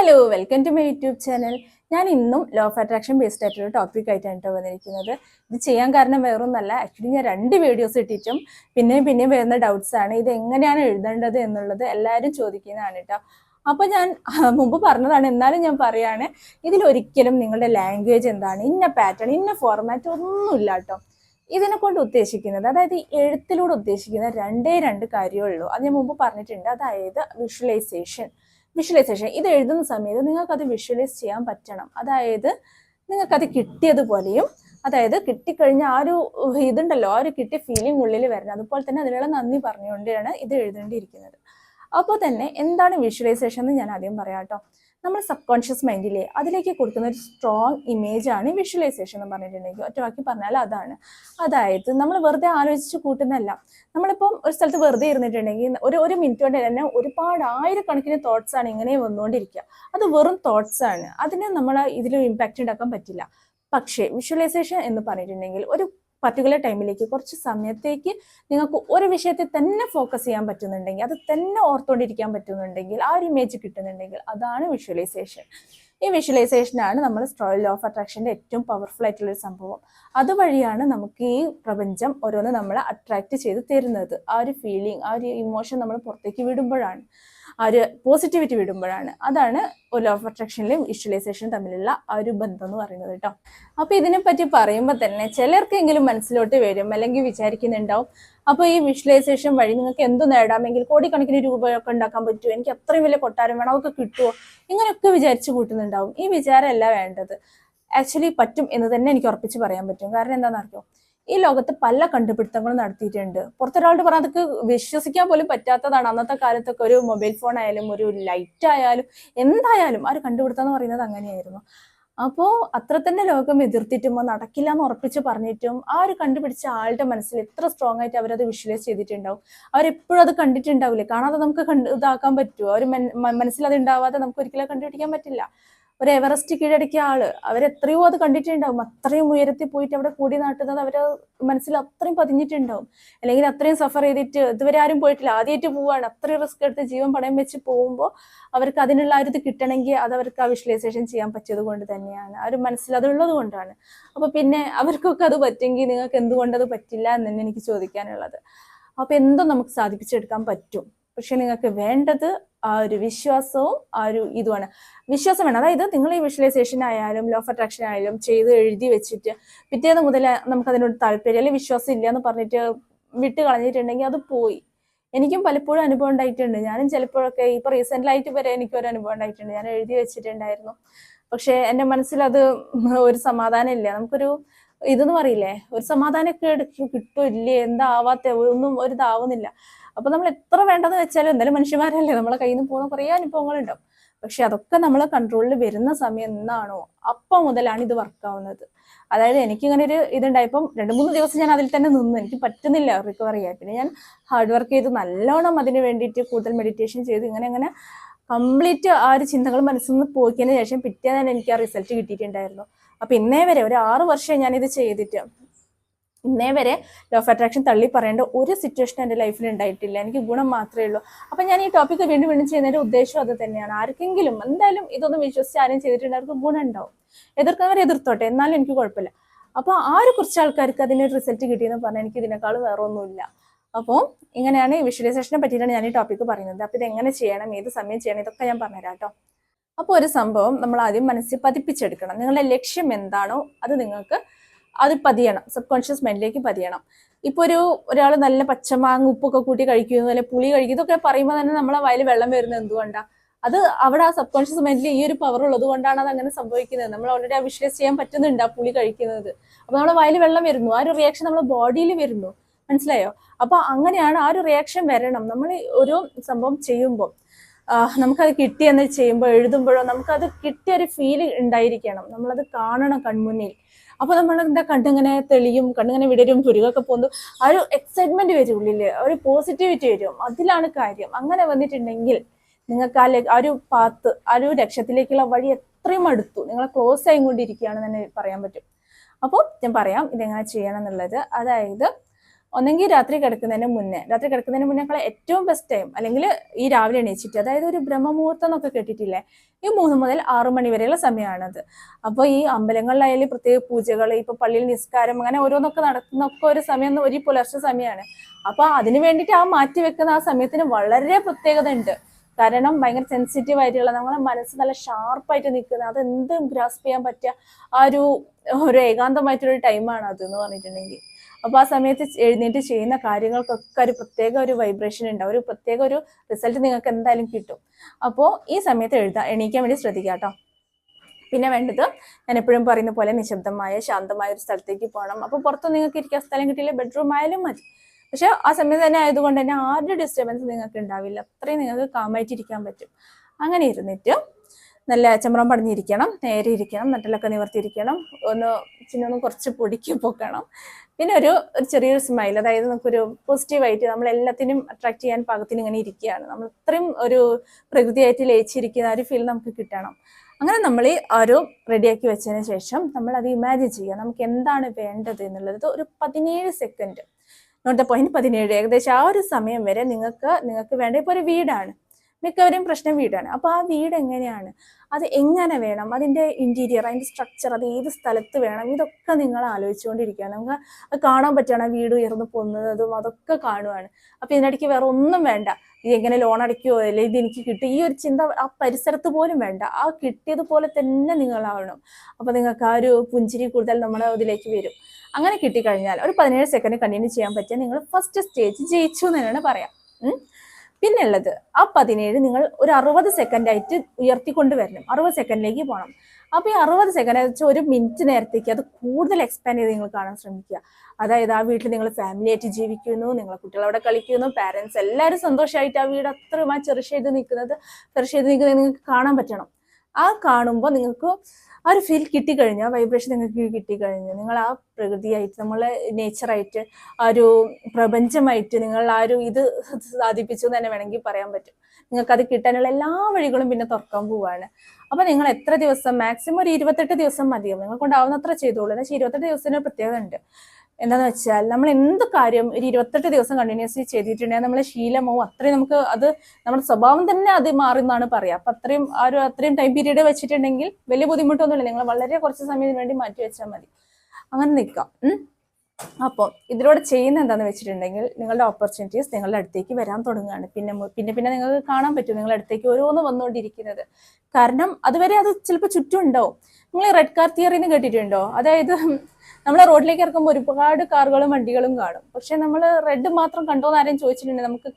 Hello welcome to my YouTube channel ഞാൻ ഇന്നും law of attraction based ആയിട്ടൊരു topic ആയിട്ടാണ് കേട്ടോ വന്നിരിക്കുന്നത്. ഇത് ചെയ്യാൻ കാരണം വേറൊന്നല്ല. ആക്ച്വലി ഞാൻ രണ്ട് വീഡിയോസ് ഇട്ടിട്ടും പിന്നെയും പിന്നെയും വരുന്ന ഡൗട്ട്സ് ആണ്. ഇത് എങ്ങനെയാണ് എഴുതേണ്ടത് എന്നുള്ളത് എല്ലാവരും ചോദിക്കുന്നതാണ് കേട്ടോ അപ്പോൾ ഞാൻ മുമ്പ് പറഞ്ഞതാണ്. എന്നാലും ഞാൻ പറയാണ് ഇതിലൊരിക്കലും നിങ്ങളുടെ ലാംഗ്വേജ് എന്താണ് ഇന്ന പാറ്റേൺ ഇന്ന ഫോർമാറ്റ് ഒന്നുമില്ല കേട്ടോ ഇതിനെ കൊണ്ട് ഉദ്ദേശിക്കുന്നത് അതായത് എഴുത്തിലൂടെ ഉദ്ദേശിക്കുന്ന രണ്ടേ രണ്ട് കാര്യമേ ഉള്ളൂ. അത് ഞാൻ മുമ്പ് പറഞ്ഞിട്ടുണ്ട്. അതായത് വിഷ്വലൈസേഷൻ വിഷ്വലൈസേഷൻ ഇത് എഴുതുന്ന സമയത്ത് നിങ്ങൾക്കത് വിഷ്വലൈസ് ചെയ്യാൻ പറ്റണം. അതായത് നിങ്ങൾക്കത് കിട്ടിയതുപോലെയും അതായത് കിട്ടിക്കഴിഞ്ഞ ആ ഒരു ഇതുണ്ടല്ലോ ആ ഒരു കിട്ടിയ ഫീലിംഗ് ഉള്ളിൽ വരണം. അതുപോലെ തന്നെ അതിനുള്ള നന്ദി പറഞ്ഞുകൊണ്ടാണ് ഇത് എഴുതേണ്ടിയിരിക്കുന്നത്. അപ്പോൾ തന്നെ എന്താണ് വിഷ്വലൈസേഷൻ എന്ന് ഞാൻ ആദ്യം പറയാം കേട്ടോ. നമ്മൾ സബ് കോൺഷ്യസ് മൈൻഡിലെ അതിലേക്ക് കൊടുക്കുന്ന ഒരു സ്ട്രോങ് ഇമേജ് ആണ് വിഷ്വലൈസേഷൻ എന്ന് പറഞ്ഞിട്ടുണ്ടെങ്കിൽ. ഒറ്റ വാക്കി പറഞ്ഞാൽ അതാണ്. അതായത് നമ്മൾ വെറുതെ ആലോചിച്ച് കൂട്ടുന്നതല്ല. നമ്മളിപ്പം ഒരു സ്ഥലത്ത് വെറുതെ ഇരുന്നിട്ടുണ്ടെങ്കിൽ ഒരു ഒരു മിനിറ്റ് കൊണ്ട് തന്നെ ഒരുപാട് ആയിരക്കണക്കിന് ആണ് ഇങ്ങനെ വന്നുകൊണ്ടിരിക്കുക. അത് വെറും തോട്ട്സ് ആണ്. അതിന് നമ്മൾ ഇതിൽ ഇമ്പാക്റ്റ് ഉണ്ടാക്കാൻ പറ്റില്ല. പക്ഷേ വിഷ്വലൈസേഷൻ എന്ന് പറഞ്ഞിട്ടുണ്ടെങ്കിൽ ഒരു പർട്ടിക്കുലർ ടൈമിലേക്ക് കുറച്ച് സമയത്തേക്ക് നിങ്ങൾക്ക് ഒരു വിഷയത്തിൽ തന്നെ ഫോക്കസ് ചെയ്യാൻ പറ്റുന്നുണ്ടെങ്കിൽ അത് തന്നെ ഓർത്തുകൊണ്ടിരിക്കാൻ പറ്റുന്നുണ്ടെങ്കിൽ ആ ഒരു ഇമേജ് കിട്ടുന്നുണ്ടെങ്കിൽ അതാണ് വിഷ്വലൈസേഷൻ ഈ വിഷ്വലൈസേഷനാണ് നമ്മൾ സ്ട്രോയിൽ ഓഫ് അട്രാക്ഷന്റെ ഏറ്റവും പവർഫുൾ ആയിട്ടുള്ള ഒരു സംഭവം. അതുവഴിയാണ് നമുക്ക് ഈ പ്രപഞ്ചം ഓരോന്ന് നമ്മളെ അട്രാക്റ്റ് ചെയ്ത് തരുന്നത്. ആ ഒരു ഫീലിംഗ് ആ ഒരു ഇമോഷൻ നമ്മൾ പുറത്തേക്ക് വിടുമ്പോഴാണ്. ആ ഒരു പോസിറ്റിവിറ്റി വിടുമ്പോഴാണ് അതാണ് ലോ ഓഫ് അട്രാക്ഷനിലും വിഷ്വലൈസേഷനും തമ്മിലുള്ള ആ ഒരു ബന്ധം എന്ന് പറയുന്നത് കേട്ടോ അപ്പൊ ഇതിനെപ്പറ്റി പറയുമ്പോൾ തന്നെ ചിലർക്കെങ്കിലും മനസ്സിലോട്ട് വരും അല്ലെങ്കിൽ വിചാരിക്കുന്നുണ്ടാവും. അപ്പോൾ ഈ വിഷ്വലൈസേഷൻ വഴി നിങ്ങൾക്ക് എന്ത് നേടാമെങ്കിൽ കോടിക്കണക്കിന് രൂപയൊക്കെ ഉണ്ടാക്കാൻ പറ്റുമോ? എനിക്ക് അത്രയും വലിയ കൊട്ടാരം വേണം? അതൊക്കെ കിട്ടുമോ ഇങ്ങനെയൊക്കെ വിചാരിച്ച് കൂട്ടുന്നുണ്ടാവും. ഈ വിചാരമല്ല വേണ്ടത്. ആക്ച്വലി പറ്റും എന്ന് തന്നെ എനിക്ക് ഉറപ്പിച്ച് പറയാൻ പറ്റും. കാരണം എന്താണെന്നറിയോ? ഈ ലോകത്ത് പല കണ്ടുപിടുത്തങ്ങളും നടത്തിയിട്ടുണ്ട്. പുറത്തൊരാളോട് പറഞ്ഞാൽ അതൊക്കെ വിശ്വസിക്കാൻ പോലും പറ്റാത്തതാണ്. അന്നത്തെ കാലത്തൊക്കെ ഒരു മൊബൈൽ ഫോൺ ആയാലും ഒരു ലൈറ്റ് ആയാലും എന്തായാലും ആ ഒരു കണ്ടുപിടുത്തം എന്ന് പറയുന്നത് അങ്ങനെയായിരുന്നു. അപ്പോൾ അത്ര തന്നെ ലോകം എതിർത്തിട്ടും നടക്കില്ല എന്ന് ഉറപ്പിച്ച് പറഞ്ഞിട്ടും ആ ഒരു കണ്ടുപിടിച്ച ആളുടെ മനസ്സിൽ എത്ര സ്ട്രോങ് ആയിട്ട് അവരത് വിഷ്വലൈസ് ചെയ്തിട്ടുണ്ടാവും. അവരെപ്പോഴും അത് കണ്ടിട്ടുണ്ടാവില്ലേ? കാണാതെ നമുക്ക് കണ്ട് ഇതാക്കാൻ പറ്റുമോ? അവർ മനസ്സിൽ അത് ഉണ്ടാവാതെ നമുക്ക് ഒരിക്കലും കണ്ടുപിടിക്കാൻ പറ്റില്ല. ഒരു എവറസ്റ്റ് കീഴടക്കിയ ആൾ. അവരെത്രയോ അത് കണ്ടിട്ടുണ്ടാവും. അത്രയും ഉയരത്തിൽ പോയിട്ട് അവിടെ കൂടി നാട്ടുന്നത് അവർ മനസ്സിൽ അത്രയും പതിഞ്ഞിട്ടുണ്ടാവും. അല്ലെങ്കിൽ അത്രയും സഫർ ചെയ്തിട്ട് ഇതുവരെ ആരും പോയിട്ടില്ല. ആദ്യമായിട്ട് പോവാണ്. അത്രയും റിസ്ക് എടുത്ത് ജീവൻ പണയം വെച്ച് പോകുമ്പോൾ അവർക്ക് അതിനുള്ള ഒരു ഇത് കിട്ടണമെങ്കിൽ അത് അവർക്ക് ആ വിഷ്വലൈസേഷൻ ചെയ്യാൻ പറ്റിയത് കൊണ്ട് തന്നെയാണ്. ഒരു മനസ്സിൽ അതുള്ളത് കൊണ്ടാണ്. അപ്പൊ പിന്നെ അവർക്കൊക്കെ അത് പറ്റുമെങ്കിൽ നിങ്ങൾക്ക് എന്തുകൊണ്ട് അത് പറ്റില്ല എന്ന് തന്നെ എനിക്ക് ചോദിക്കാനുള്ളത്. അപ്പൊ എന്തും നമുക്ക് സാധിപ്പിച്ചെടുക്കാൻ പറ്റും. പക്ഷെ നിങ്ങൾക്ക് വേണ്ടത് ആ ഒരു വിശ്വാസവും ആ ഒരു ഇതുമാണ്. വിശ്വാസം വേണം. അതായത് നിങ്ങൾ ഈ വിഷ്വലൈസേഷൻ ആയാലും ലോ ഓഫ് അട്രാക്ഷൻ ആയാലും ചെയ്ത് എഴുതി വെച്ചിട്ട് പിറ്റേന്ന് മുതൽ നമുക്ക് അതിനോട് താല്പര്യം അല്ലെങ്കിൽ വിശ്വാസം ഇല്ല എന്ന് പറഞ്ഞിട്ട് വിട്ട് കളഞ്ഞിട്ടുണ്ടെങ്കിൽ അത് പോയി. എനിക്കും പലപ്പോഴും അനുഭവം ഉണ്ടായിട്ടുണ്ട്. ഞാനും ചിലപ്പോഴൊക്കെ ഇപ്പൊ റീസെന്റ് വരെ എനിക്ക് ഒരു അനുഭവം ഉണ്ടായിട്ടുണ്ട്. ഞാൻ എഴുതി വെച്ചിട്ടുണ്ടായിരുന്നു. പക്ഷെ എന്റെ മനസ്സിൽ അത് ഒരു സമാധാനം ഇല്ല. നമുക്കൊരു ഇതെന്ന് പറയില്ലേ? ഒരു സമാധാനമൊക്കെ കിട്ടും ഇല്ലേ? എന്താവാത്ത? ഒന്നും ഒരു ഇതാവുന്നില്ല. അപ്പൊ നമ്മൾ എത്ര വേണ്ടെന്ന് വെച്ചാലും എന്തായാലും മനുഷ്യന്മാരല്ലേ നമ്മളെ കയ്യിൽ നിന്ന് പോകുന്ന കുറേ അനുഭവങ്ങളുണ്ടാവും. പക്ഷെ അതൊക്കെ നമ്മളെ കൺട്രോളിൽ വരുന്ന സമയം എന്നാണോ? അപ്പം മുതലാണ് ഇത് വർക്കാവുന്നത് അതായത് എനിക്ക് ഇങ്ങനെ ഒരു ഇതുണ്ടായപ്പം രണ്ട് മൂന്ന് ദിവസം ഞാൻ അതിൽ തന്നെ നിന്നു. എനിക്ക് പറ്റുന്നില്ല റിക്കവർ ചെയ്യാൻ. പിന്നെ ഞാൻ ഹാർഡ് വർക്ക് ചെയ്ത് നല്ലോണം അതിന് വേണ്ടിയിട്ട് കൂടുതൽ മെഡിറ്റേഷൻ ചെയ്ത് ഇങ്ങനെ അങ്ങനെ കംപ്ലീറ്റ് ആ ഒരു ചിന്തകൾ മനസ്സിൽ നിന്ന് പോയിക്കുന്നതിന് ശേഷം പിറ്റേ തന്നെ എനിക്ക് ആ റിസൾട്ട് കിട്ടിയിട്ടുണ്ടായിരുന്നു. അപ്പൊ ഇന്നേ വരെ ഒരു ആറ് വർഷം ഞാനിത് ചെയ്തിട്ട്. ഇന്നേ വരെ ലോ ഓഫ് അട്രാക്ഷൻ തള്ളി പറയേണ്ട ഒരു സിറ്റുവേഷൻ എന്റെ ലൈഫിൽ ഉണ്ടായിട്ടില്ല. എനിക്ക് ഗുണം മാത്രമേ ഉള്ളൂ. അപ്പം ഞാൻ ഈ ടോപ്പിക് വീണ്ടും വീണ്ടും ചെയ്യുന്നതിന്റെ ഉദ്ദേശം അത് തന്നെയാണ്. ആർക്കെങ്കിലും എന്തായാലും ഇതൊന്നും വിശ്വസിച്ച് ആരും ചെയ്തിട്ടുണ്ടെങ്കിൽ അവർക്ക് ഗുണം ഉണ്ടാവും എതിർക്കുന്നവർ എതിർത്തോട്ടെ എന്നാലും എനിക്ക് കുഴപ്പമില്ല. അപ്പോൾ ആ ഒരു കുറച്ച് ആൾക്കാർക്ക് അതിനൊരു റിസൾട്ട് കിട്ടിയെന്ന് പറഞ്ഞാൽ എനിക്ക് ഇതിനേക്കാൾ വേറെ ഒന്നുമില്ല. അപ്പോൾ ഇങ്ങനെയാണ് ഈ വിഷ്വലൈസേഷനെ പറ്റിയിട്ടാണ് ഞാൻ ഈ ടോപ്പിക്ക് പറയുന്നത്. അപ്പോൾ ഇത് എങ്ങനെ ചെയ്യണം ഏത് സമയം ചെയ്യണം ഇതൊക്കെ ഞാൻ പറഞ്ഞുതരാം കേട്ടോ. അപ്പോൾ ഒരു സംഭവം നമ്മൾ ആദ്യം മനസ്സിൽ പതിപ്പിച്ചെടുക്കണം. നിങ്ങളുടെ ലക്ഷ്യം എന്താണോ അത് നിങ്ങൾക്ക് അത് പതിയണം. Sub conscious മൈൻഡിലേക്ക് പതിയണം. ഇപ്പൊ ഒരു ഒരാൾ നല്ല പച്ചമാങ്ങ ഉപ്പൊക്കെ കൂട്ടി കഴിക്കുന്നു അല്ലെ പുളി കഴിക്കുന്നു ഇതൊക്കെ പറയുമ്പോൾ തന്നെ നമ്മളെ വയലിൽ വെള്ളം വരുന്നത് എന്തുകൊണ്ടാണ് അത് അവിടെ ആ സബ് കോൺഷ്യസ് മൈൻഡിൽ ഈ ഒരു പവർ ഉള്ളത് കൊണ്ടാണ് അത് അങ്ങനെ സംഭവിക്കുന്നത്. നമ്മൾ ഓൾറെഡി ആ വിഷ്വലൈസ് ചെയ്യാൻ പറ്റുന്നുണ്ട് ആ പുളി കഴിക്കുന്നത്. അപ്പോൾ നമ്മളെ വയലിൽ വെള്ളം വരുന്നു. ആ ഒരു റിയാക്ഷൻ നമ്മുടെ ബോഡിയിൽ വരുന്നു. മനസ്സിലായോ? അപ്പോൾ അങ്ങനെയാണ് ആ ഒരു റിയാക്ഷൻ വരണം. നമ്മൾ ഒരു സംഭവം ചെയ്യുമ്പോൾ നമുക്കത് കിട്ടിയെന്ന് ചെയ്യുമ്പോൾ എഴുതുമ്പോഴോ നമുക്കത് കിട്ടിയ ഒരു ഫീൽ ഉണ്ടായിരിക്കണം. നമ്മളത് കാണണം കൺമുന്നിൽ. അപ്പോൾ നമ്മൾ എന്താ കണ്ടിങ്ങനെ തെളിയും കണ്ടിങ്ങനെ വിടരും പുരുകൊക്കെ പോകുന്നു ആ ഒരു എക്സൈറ്റ്മെന്റ് വരും ഉള്ളിൽ ഒരു പോസിറ്റിവിറ്റി വരും. അതിലാണ് കാര്യം. അങ്ങനെ വന്നിട്ടുണ്ടെങ്കിൽ നിങ്ങൾക്ക് ആ ഒരു പാത്ത് ആ ഒരു ലക്ഷ്യത്തിലേക്കുള്ള വഴി എത്രയും അടുത്തു. നിങ്ങൾ ക്ലോസ് ആയിക്കൊണ്ടിരിക്കുകയാണെന്ന് തന്നെ പറയാൻ പറ്റും. അപ്പോൾ ഞാൻ പറയാം ഇതെങ്ങനെ ചെയ്യണം എന്നുള്ളത്. അതായത് ഒന്നെങ്കിൽ രാത്രി കിടക്കുന്നതിന് മുന്നേ രാത്രി കിടക്കുന്നതിന് മുന്നേക്കാളെ ഏറ്റവും ബെസ്റ്റ് ടൈം അല്ലെങ്കിൽ ഈ രാവിലെ എണീച്ചിട്ട് അതായത് ഒരു ബ്രഹ്മമുഹൂർത്തം എന്നൊക്കെ കേട്ടിട്ടില്ലേ? ഈ മൂന്ന് മുതൽ ആറു മണി വരെയുള്ള സമയമാണത് അപ്പോൾ ഈ അമ്പലങ്ങളിലായാലും പ്രത്യേക പൂജകൾ ഇപ്പൊ പള്ളിയിൽ നിസ്കാരം അങ്ങനെ ഓരോന്നൊക്കെ നടത്തുന്നൊക്കെ ഒരു സമയം ഒരു പുലർച്ചെ സമയമാണ് അപ്പോൾ അതിന് വേണ്ടിയിട്ട് ആ മാറ്റി വെക്കുന്ന ആ സമയത്തിന് വളരെ പ്രത്യേകത ഉണ്ട്. കാരണം ഭയങ്കര സെൻസിറ്റീവ് ആയിട്ടുള്ള നമ്മളെ മനസ്സ് നല്ല ഷാർപ്പായിട്ട് നിൽക്കുന്ന അത് ഗ്രാസ്പ് ചെയ്യാൻ പറ്റിയ ആ ഒരു ഒരു ഏകാന്തമായിട്ടുള്ള ടൈമാണ് അത് എന്ന് പറഞ്ഞിട്ടുണ്ടെങ്കിൽ. അപ്പൊ ആ സമയത്ത് എഴുന്നേറ്റ് ചെയ്യുന്ന കാര്യങ്ങൾക്കൊക്കെ ഒരു പ്രത്യേക ഒരു വൈബ്രേഷൻ ഉണ്ടാവും ഒരു പ്രത്യേക ഒരു റിസൾട്ട് നിങ്ങൾക്ക് എന്തായാലും കിട്ടും. അപ്പോൾ ഈ സമയത്ത് എഴുതാം എണീക്കാൻ വേണ്ടി ശ്രദ്ധിക്കുക കേട്ടോ പിന്നെ വേണ്ടത് ഞാൻ എപ്പോഴും പറയുന്ന പോലെ നിശബ്ദമായ ശാന്തമായ ഒരു സ്ഥലത്തേക്ക് പോകണം അപ്പോൾ പുറത്ത് നിങ്ങൾക്ക് ഇരിക്കാൻ സ്ഥലം കിട്ടിയില്ല ബെഡ്റൂം ആയാലും മതി. പക്ഷെ ആ സമയത്ത് തന്നെ ആയതുകൊണ്ട് തന്നെ ആരുടെ ഡിസ്റ്റർബൻസ് നിങ്ങൾക്ക് ഉണ്ടാവില്ല. അത്രയും നിങ്ങൾക്ക് കാമായിട്ട് ഇരിക്കാൻ പറ്റും. അങ്ങനെ ഇരുന്നിട്ട് നല്ല ചമ്രം പടിഞ്ഞിരിക്കണം നേരെ ഇരിക്കണം നട്ടലൊക്കെ നിവർത്തിയിരിക്കണം. ഒന്ന് ചിന്നൊന്ന് കുറച്ച് പൊടിക്ക് പൊക്കണം. പിന്നെ ഒരു ഒരു ചെറിയൊരു സ്മൈൽ അതായത് നമുക്കൊരു പോസിറ്റീവായിട്ട് നമ്മൾ എല്ലാത്തിനും അട്രാക്ട് ചെയ്യാൻ പാകത്തിന് ഇങ്ങനെ ഇരിക്കുകയാണ്. നമ്മൾ ഇത്രയും ഒരു പ്രകൃതിയായിട്ട് ലയിച്ചിരിക്കുന്ന ഒരു ഫീൽ നമുക്ക് കിട്ടണം. അങ്ങനെ നമ്മൾ ഈ ഒരു റെഡിയാക്കി വെച്ചതിന് ശേഷം നമ്മൾ അത് ഇമാജിൻ ചെയ്യുക. നമുക്ക് എന്താണ് വേണ്ടത് എന്നുള്ളത് ഒരു പതിനേഴ് സെക്കൻഡ് നോട്ട് ദ പോയിന്റ് പതിനേഴ്. ഏകദേശം ആ ഒരു സമയം വരെ നിങ്ങൾക്ക് നിങ്ങൾക്ക് വേണ്ട. ഇപ്പോൾ ഒരു വീടാണ്. മിക്കവരും പ്രശ്നം വീടാണ്. അപ്പോൾ ആ വീട് എങ്ങനെയാണ്? അത് എങ്ങനെ വേണം? അതിന്റെ ഇന്റീരിയർ അതിന്റെ സ്ട്രക്ചർ അത് ഏത് സ്ഥലത്ത് വേണം? ഇതൊക്കെ നിങ്ങൾ ആലോചിച്ചുകൊണ്ടിരിക്കുക നമുക്ക് അത് കാണാൻ പറ്റുകയാണ് ആ വീട് ഉയർന്നു പോകുന്നതും അതൊക്കെ കാണുവാണ്. അപ്പോൾ ഇതിനിടയ്ക്ക് വേറെ ഒന്നും വേണ്ട. ഇത് എങ്ങനെ ലോൺ അടയ്ക്കുമോ അല്ലെ ഇത് എനിക്ക് കിട്ടും? ഈ ഒരു ചിന്ത ആ പരിസരത്ത് പോലും വേണ്ട. ആ കിട്ടിയതുപോലെ തന്നെ നിങ്ങളാവണം അപ്പോൾ നിങ്ങൾക്ക് ആ ഒരു പുഞ്ചിരി കൂടുതൽ നമ്മുടെ ഇതിലേക്ക് വരും. അങ്ങനെ കിട്ടിക്കഴിഞ്ഞാൽ ഒരു പതിനേഴ് സെക്കൻഡ് കണ്ടിന്യൂ ചെയ്യാൻ പറ്റിയാൽ നിങ്ങൾ ഫസ്റ്റ് സ്റ്റേജ് ജയിച്ചു എന്ന് തന്നെയാണ് പറയാം. പിന്നെ ഉള്ളത് ആ പതിനേഴ് നിങ്ങൾ ഒരു അറുപത് സെക്കൻഡ് ആയിട്ട് ഉയർത്തിക്കൊണ്ട് വരണം. അറുപത് സെക്കൻഡിലേക്ക് പോകണം അപ്പോൾ ഈ അറുപത് സെക്കൻഡ് വെച്ചാൽ ഒരു മിനിറ്റ് നേരത്തേക്ക് അത് കൂടുതൽ എക്സ്പാൻഡ് ചെയ്ത് നിങ്ങൾ കാണാൻ ശ്രമിക്കുക. അതായത് ആ വീട്ടിൽ നിങ്ങൾ ഫാമിലി ആയിട്ട് ജീവിക്കുന്നു നിങ്ങളെ കുട്ടികൾ അവിടെ കളിക്കുന്നു പാരൻസ് എല്ലാവരും സന്തോഷമായിട്ട് ആ വീട് അത്രയുമായി ചെറിയ ചെയ്ത് നിൽക്കുന്നത് ചെറിയ ചെയ്ത് നിൽക്കുന്നത് നിങ്ങൾക്ക് കാണാൻ പറ്റണം. ആ കാണുമ്പോൾ നിങ്ങൾക്ക് ആ ഒരു ഫീൽ കിട്ടിക്കഴിഞ്ഞാൽ വൈബ്രേഷൻ നിങ്ങൾക്ക് കിട്ടിക്കഴിഞ്ഞു നിങ്ങൾ ആ പ്രകൃതിയായിട്ട് നമ്മളെ നേച്ചറായിട്ട് ആ ഒരു പ്രപഞ്ചമായിട്ട് നിങ്ങൾ ആ ഒരു ഇത് സാധിപ്പിച്ചു എന്ന് തന്നെ വേണമെങ്കിൽ പറയാൻ പറ്റും. നിങ്ങൾക്ക് കിട്ടാനുള്ള എല്ലാ വഴികളും പിന്നെ തുറക്കാൻ പോവാണ്. അപ്പൊ നിങ്ങൾ എത്ര ദിവസം മാക്സിമം ഒരു ഇരുപത്തെട്ട് ദിവസം മതിയാവും. നിങ്ങൾ കൊണ്ടാവുന്നത്ര ചെയ്തോളൂ. എന്നാൽ ഇരുപത്തെട്ട് ദിവസത്തിന് പ്രത്യേകത ഉണ്ട്. എന്താന്ന് വെച്ചാൽ നമ്മൾ എന്ത് കാര്യം ഒരു ഇരുപത്തെട്ട് ദിവസം കണ്ടിന്യൂസ്ലി ചെയ്തിട്ടുണ്ടെങ്കിൽ നമ്മളെ ശീലമോ അത്രയും നമുക്ക് അത് നമ്മുടെ സ്വഭാവം തന്നെ അത് മാറി എന്നാണ് പറയാം. അപ്പൊ അത്രയും ആ ഒരു അത്രയും ടൈം പീരീഡ് വെച്ചിട്ടുണ്ടെങ്കിൽ വലിയ ബുദ്ധിമുട്ടൊന്നുമില്ല. നിങ്ങൾ വളരെ കുറച്ച് സമയത്തിന് വേണ്ടി മാറ്റി വെച്ചാൽ മതി. അങ്ങനെ നിൽക്കാം. അപ്പോൾ ഇതിലൂടെ ചെയ്യുന്ന എന്താണെന്ന് വെച്ചിട്ടുണ്ടെങ്കിൽ നിങ്ങളുടെ ഓപ്പർച്യൂണിറ്റീസ് നിങ്ങളുടെ അടുത്തേക്ക് വരാൻ തുടങ്ങുകയാണ്. പിന്നെ പിന്നെ പിന്നെ നിങ്ങൾക്ക് കാണാൻ പറ്റും നിങ്ങളുടെ അടുത്തേക്ക് ഓരോന്ന് വന്നുകൊണ്ടിരിക്കുന്നത്. കാരണം അതുവരെ അത് ചിലപ്പോൾ ചുറ്റും ഉണ്ടാവും. നിങ്ങൾ റെഡ് കാർ തിയറി എന്ന് കേട്ടിട്ടുണ്ടോ? അതായത് നമ്മൾ റോഡിലേക്ക് ഇറക്കുമ്പോൾ ഒരുപാട് കാറുകളും വണ്ടികളും കാണും. പക്ഷെ നമ്മൾ റെഡ് മാത്രം കണ്ടോ എന്ന് ആരെയും ചോദിച്ചിട്ടുണ്ടെങ്കിൽ നമുക്ക്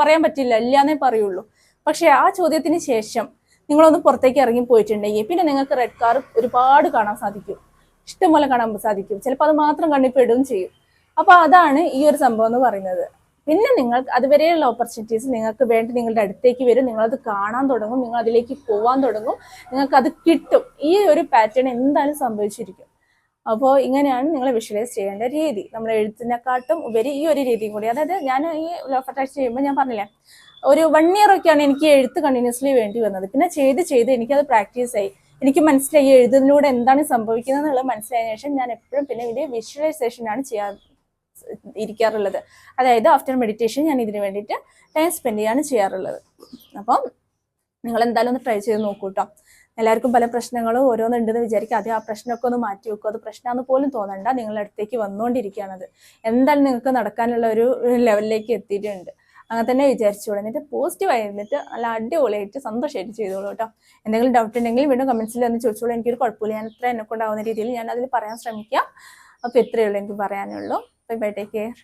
പറയാൻ പറ്റില്ല. ഇല്ലാന്നേ പറയുള്ളൂ. പക്ഷെ ആ ചോദ്യത്തിന് ശേഷം നിങ്ങളൊന്ന് പുറത്തേക്ക് ഇറങ്ങി പോയിട്ടുണ്ടെങ്കിൽ പിന്നെ നിങ്ങൾക്ക് റെഡ് കാർ ഒരുപാട് കാണാൻ സാധിക്കും. ഇഷ്ടംപോലെ കാണാൻ സാധിക്കും. ചിലപ്പോൾ അത് മാത്രം കണ്ണിപ്പെടുകയും ചെയ്യും. അപ്പൊ അതാണ് ഈ ഒരു സംഭവം എന്ന് പറയുന്നത്. പിന്നെ നിങ്ങൾ അതുവരെയുള്ള ഓപ്പർച്യൂണിറ്റീസ് നിങ്ങൾക്ക് വേണ്ടി നിങ്ങളുടെ അടുത്തേക്ക് വരും. നിങ്ങളത് കാണാൻ തുടങ്ങും. നിങ്ങൾ അതിലേക്ക് പോവാൻ തുടങ്ങും. നിങ്ങൾക്ക് അത് കിട്ടും. ഈ ഒരു പാറ്റേൺ എന്തായാലും സംഭവിച്ചിരിക്കും. അപ്പോൾ ഇങ്ങനെയാണ് നിങ്ങൾ വിഷ്വലൈസ് ചെയ്യേണ്ട രീതി. നമ്മൾ എഴുത്തിനെക്കാട്ടും ഉപരി ഈ ഒരു രീതിയും കൂടി. അതായത് ഞാൻ ഈ ലോഫർ ടാക്സ് ചെയ്യുമ്പോൾ ഞാൻ പറഞ്ഞില്ലേ ഒരു വൺ ഇയർ ഒക്കെയാണ് എനിക്ക് എഴുത്ത് കണ്ടിന്യൂസ്ലി വേണ്ടി വന്നത്. പിന്നെ ചെയ്ത് ചെയ്ത് എനിക്കത് പ്രാക്ടീസ് ആയി. എനിക്ക് മനസ്സിലായി എഴുതുന്നതിലൂടെ എന്താണ് സംഭവിക്കുന്നത് എന്നുള്ളത് മനസ്സിലായതിനു ശേഷം ഞാൻ എപ്പോഴും പിന്നെ വിഷ്വലൈസേഷൻ ആണ് ചെയ്യാൻ ഇരിക്കാറുള്ളത്. അതായത് ആഫ്റ്റർ മെഡിറ്റേഷൻ ഞാൻ ഇതിന് വേണ്ടിയിട്ട് ടൈം സ്പെൻഡ് ചെയ്യാണ് ചെയ്യാറുള്ളത്. അപ്പം നിങ്ങൾ എന്തായാലും ഒന്ന് ട്രൈ ചെയ്ത് നോക്കൂ കേട്ടോ എല്ലാവർക്കും പല പ്രശ്നങ്ങളും ഓരോന്നുണ്ടെന്ന് വിചാരിക്കുക ആദ്യം ആ പ്രശ്നമൊക്കെ ഒന്ന് മാറ്റി വെക്കും. അത് പ്രശ്നമാണെന്ന് പോലും തോന്നണ്ട. നിങ്ങളുടെ അടുത്തേക്ക് വന്നുകൊണ്ടിരിക്കുകയാണത് എന്തായാലും നിങ്ങൾക്ക് നടക്കാനുള്ള ഒരു ലെവലിലേക്ക് എത്തിയിട്ടുണ്ട്. അങ്ങനെ തന്നെ വിചാരിച്ചോളൂ. എന്നിട്ട് പോസിറ്റീവ് ആയിരുന്നിട്ട് നല്ല അടിപൊളിയായിട്ട് സന്തോഷമായിട്ട് ചെയ്തോളൂ കേട്ടോ. എന്തെങ്കിലും ഡൗട്ട് ഉണ്ടെങ്കിൽ വീണ്ടും കമൻസിൽ ഒന്ന് ചോദിച്ചോളൂ. എനിക്കൊരു കുഴപ്പമില്ല. ഞാൻ എത്ര എന്നെ കൊണ്ടാവുന്ന രീതിയിൽ ഞാൻ അതിൽ പറയാൻ ശ്രമിക്കാം. അപ്പോൾ ഇത്രയേ ഉള്ളൂ എനിക്ക് പറയാനുള്ളൂ. Bye bye take care